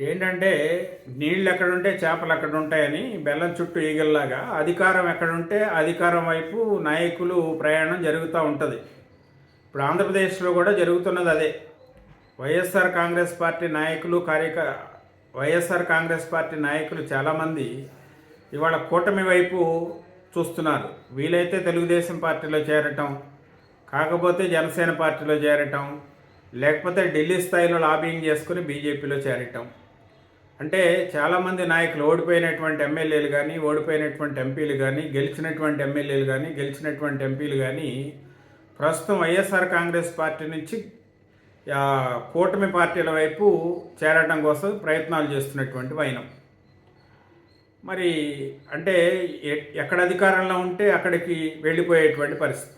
ఏంటంటే నీళ్ళు ఎక్కడుంటే చేపలు అక్కడ ఉంటాయని బెల్లం చుట్టూ ఈగల్లాగా అధికారం ఎక్కడుంటే అధికారం వైపు నాయకులు ప్రయాణం జరుగుతూ ఉంటుంది. ఇప్పుడు ఆంధ్రప్రదేశ్లో కూడా జరుగుతున్నది అదే. వైఎస్ఆర్ కాంగ్రెస్ పార్టీ నాయకులు కార్యక వైఎస్ఆర్ కాంగ్రెస్ పార్టీ నాయకులు చాలామంది ఇవాళ కూటమి వైపు చూస్తున్నారు. వీలైతే తెలుగుదేశం పార్టీలో చేరటం కాకపోతే జనసేన పార్టీలో చేరటం లేకపోతే ఢిల్లీ స్థాయిలో లాబింగ్ చేసుకుని బీజేపీలో చేరటం. అంటే చాలామంది నాయకులు ఓడిపోయినటువంటి ఎమ్మెల్యేలు కానీ ఓడిపోయినటువంటి ఎంపీలు కానీ గెలిచినటువంటి ఎమ్మెల్యేలు కానీ గెలిచినటువంటి ఎంపీలు కానీ ప్రస్తుతం వైఎస్ఆర్ కాంగ్రెస్ పార్టీ నుంచి కూటమి పార్టీల వైపు చేరడం కోసం ప్రయత్నాలు చేస్తున్నటువంటి వైనం. మరి అంటే ఎ- ఎక్కడ అధికారంలో ఉంటే అక్కడికి వెళ్ళిపోయేటువంటి పరిస్థితి.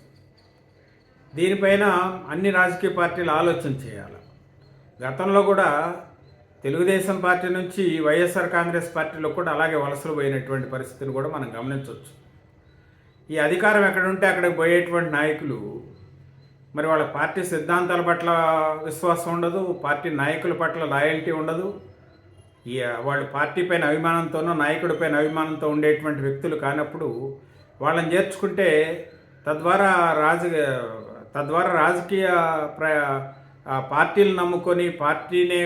దీనిపైన అన్ని రాజకీయ పార్టీలు ఆలోచన చేయాలి. గతంలో కూడా తెలుగుదేశం పార్టీ నుంచి వైఎస్ఆర్ కాంగ్రెస్ పార్టీలో కూడా అలాగే వలసలు పోయినటువంటి పరిస్థితిని కూడా మనం గమనించవచ్చు. ఈ అధికారం ఎక్కడ ఉంటే అక్కడికి పోయేటువంటి నాయకులు మరి వాళ్ళ పార్టీ సిద్ధాంతాల పట్ల విశ్వాసం ఉండదు పార్టీ నాయకుల పట్ల లాయల్టీ ఉండదు. వాళ్ళు పార్టీ పైన అభిమానంతోనో నాయకుడి పైన అభిమానంతో ఉండేటువంటి వ్యక్తులు కానప్పుడు వాళ్ళని చేర్చుకుంటే తద్వారా రాజ తద్వారా రాజకీయ ప్ర పార్టీలు నమ్ముకొని పార్టీనే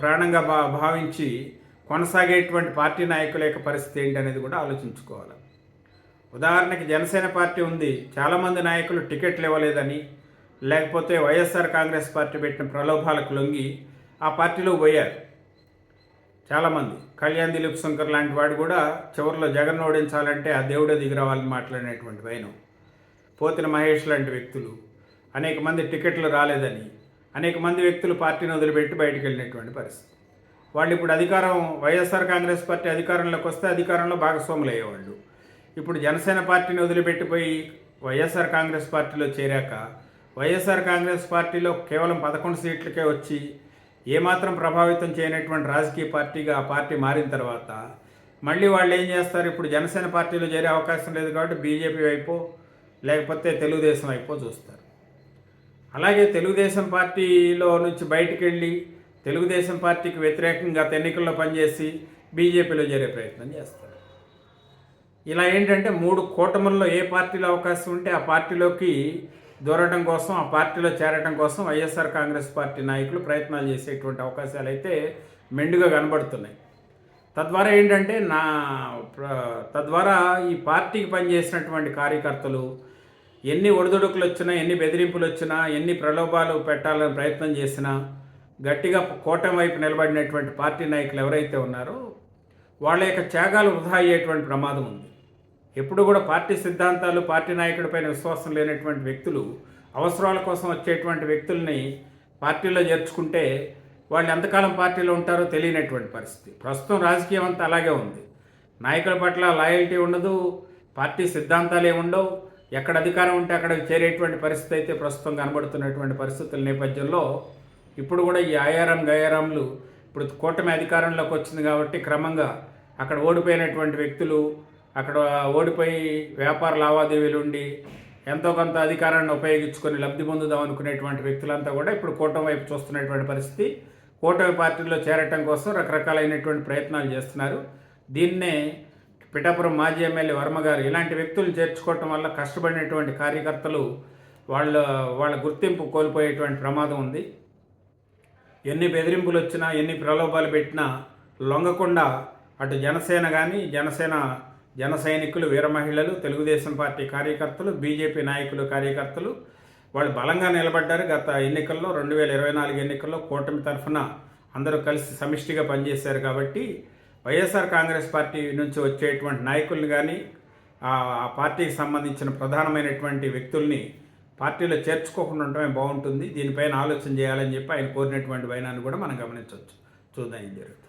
ప్రాణంగా భా భావించి కొనసాగేటువంటి పార్టీ నాయకుల యొక్క పరిస్థితి ఏంటి అనేది కూడా ఆలోచించుకోవాలి. ఉదాహరణకి జనసేన పార్టీ ఉంది చాలామంది నాయకులు టికెట్లు ఇవ్వలేదని లేకపోతే వైఎస్ఆర్ కాంగ్రెస్ పార్టీ పెట్టిన ప్రలోభాలకు లొంగి ఆ పార్టీలో పోయారు. చాలామంది. కళ్యాణ్ దిలీప్ శంకర్ లాంటి వాడు కూడా చివరిలో జగన్ ఓడించాలంటే ఆ దేవుడే దిగిరావాలని మాట్లాడినటువంటి వైనం. పోతిన మహేష్ లాంటి వ్యక్తులు అనేక మంది టికెట్లు రాలేదని అనేక మంది వ్యక్తులు పార్టీని వదిలిపెట్టి బయటకు వెళ్ళినటువంటి పరిస్థితి. వాళ్ళు ఇప్పుడు అధికారం వైఎస్ఆర్ కాంగ్రెస్ పార్టీ అధికారంలోకి వస్తే అధికారంలో భాగస్వాములు అయ్యేవాళ్ళు. ఇప్పుడు జనసేన పార్టీని వదిలిపెట్టిపోయి వైఎస్ఆర్ కాంగ్రెస్ పార్టీలో చేరాక వైఎస్ఆర్ కాంగ్రెస్ పార్టీలో కేవలం పదకొండు సీట్లకే వచ్చి ఏమాత్రం ప్రభావితం చేయనటువంటి రాజకీయ పార్టీగా ఆ పార్టీ మారిన తర్వాత మళ్ళీ వాళ్ళు ఏం చేస్తారు? ఇప్పుడు జనసేన పార్టీలో చేరే అవకాశం లేదు కాబట్టి బీజేపీ వైపు లేకపోతే తెలుగుదేశం వైపు చూస్తారు. అలాగే తెలుగుదేశం పార్టీలో నుంచి బయటికి వెళ్ళి తెలుగుదేశం పార్టీకి వ్యతిరేకంగా గత ఎన్నికల్లో పనిచేసి బీజేపీలో చేరే ప్రయత్నం చేస్తారు. ఇలా ఏంటంటే మూడు కూటముల్లో ఏ పార్టీలో అవకాశం ఉంటే ఆ పార్టీలోకి దూరడం కోసం ఆ పార్టీలో చేరడం కోసం వైఎస్ఆర్ కాంగ్రెస్ పార్టీ నాయకులు ప్రయత్నాలు చేసేటువంటి అవకాశాలు అయితే మెండుగా కనబడుతున్నాయి. తద్వారా ఏంటంటే నా ప్ర- తద్వారా ఈ పార్టీకి పనిచేసినటువంటి కార్యకర్తలు ఎన్ని ఒడిదుడుకులు వచ్చినా ఎన్ని బెదిరింపులు వచ్చినా ఎన్ని ప్రలోభాలు పెట్టాలని ప్రయత్నం చేసినా గట్టిగా కూటమి వైపు నిలబడినటువంటి పార్టీ నాయకులు ఎవరైతే ఉన్నారో వాళ్ళ యొక్క త్యాగాలు వృధా అయ్యేటువంటి ప్రమాదం ఉంది. ఎప్పుడు కూడా పార్టీ సిద్ధాంతాలు పార్టీ నాయకుడిపైన విశ్వాసం లేనటువంటి వ్యక్తులు అవసరాల కోసం వచ్చేటువంటి వ్యక్తుల్ని పార్టీలో చేర్చుకుంటే వాళ్ళు ఎంతకాలం పార్టీలో ఉంటారో తెలియనటువంటి పరిస్థితి. ప్రస్తుతం రాజకీయం అంతా అలాగే ఉంది. నాయకుల పట్ల లాయల్టీ ఉండదు పార్టీ సిద్ధాంతాలే ఉండవు ఎక్కడ అధికారం ఉంటే అక్కడ చేరేటువంటి పరిస్థితి అయితే ప్రస్తుతం కనబడుతున్నటువంటి పరిస్థితుల నేపథ్యంలో ఇప్పుడు కూడా ఈ ఆయారం గయారాంలు ఇప్పుడు కూటమి అధికారంలోకి వచ్చింది కాబట్టి క్రమంగా అక్కడ ఓడిపోయినటువంటి వ్యక్తులు అక్కడ ఓడిపోయి వ్యాపార లావాదేవీలు ఉండి ఎంతో కొంత అధికారాన్ని ఉపయోగించుకొని లబ్ధి పొందుదాం అనుకునేటువంటి వ్యక్తులంతా కూడా ఇప్పుడు కూటమి వైపు చూస్తున్నటువంటి పరిస్థితి. కూటమి పార్టీలో చేరటం కోసం రకరకాలైనటువంటి ప్రయత్నాలు చేస్తున్నారు. దీన్నే పిఠాపురం మాజీ ఎమ్మెల్యే వర్మ గారు ఇలాంటి వ్యక్తులు చేర్చుకోవటం వల్ల కష్టపడినటువంటి కార్యకర్తలు వాళ్ళ వాళ్ళ గుర్తింపు కోల్పోయేటువంటి ప్రమాదం ఉంది. ఎన్ని బెదిరింపులు వచ్చినా ఎన్ని ప్రలోభాలు పెట్టినా లొంగకుండా అటు జనసేన కానీ జనసేన జన సైనికులు వీర మహిళలు తెలుగుదేశం పార్టీ కార్యకర్తలు బీజేపీ నాయకులు కార్యకర్తలు వాళ్ళు బలంగా నిలబడ్డారు. గత ఎన్నికల్లో రెండు వేల ఇరవై నాలుగు ఎన్నికల్లో కూటమి తరఫున అందరూ కలిసి సమిష్టిగా పనిచేశారు కాబట్టి వైఎస్ఆర్ కాంగ్రెస్ పార్టీ నుంచి వచ్చేటువంటి నాయకుల్ని కానీ ఆ పార్టీకి సంబంధించిన ప్రధానమైనటువంటి వ్యక్తుల్ని పార్టీలో చేర్చుకోకుండా ఉండటమే బాగుంటుంది. దీనిపైన ఆలోచన చేయాలని చెప్పి ఆయన కోరినటువంటి వైనాన్ని కూడా మనం గమనించవచ్చు. చూద్దాం ఏం జరుగుతుంది.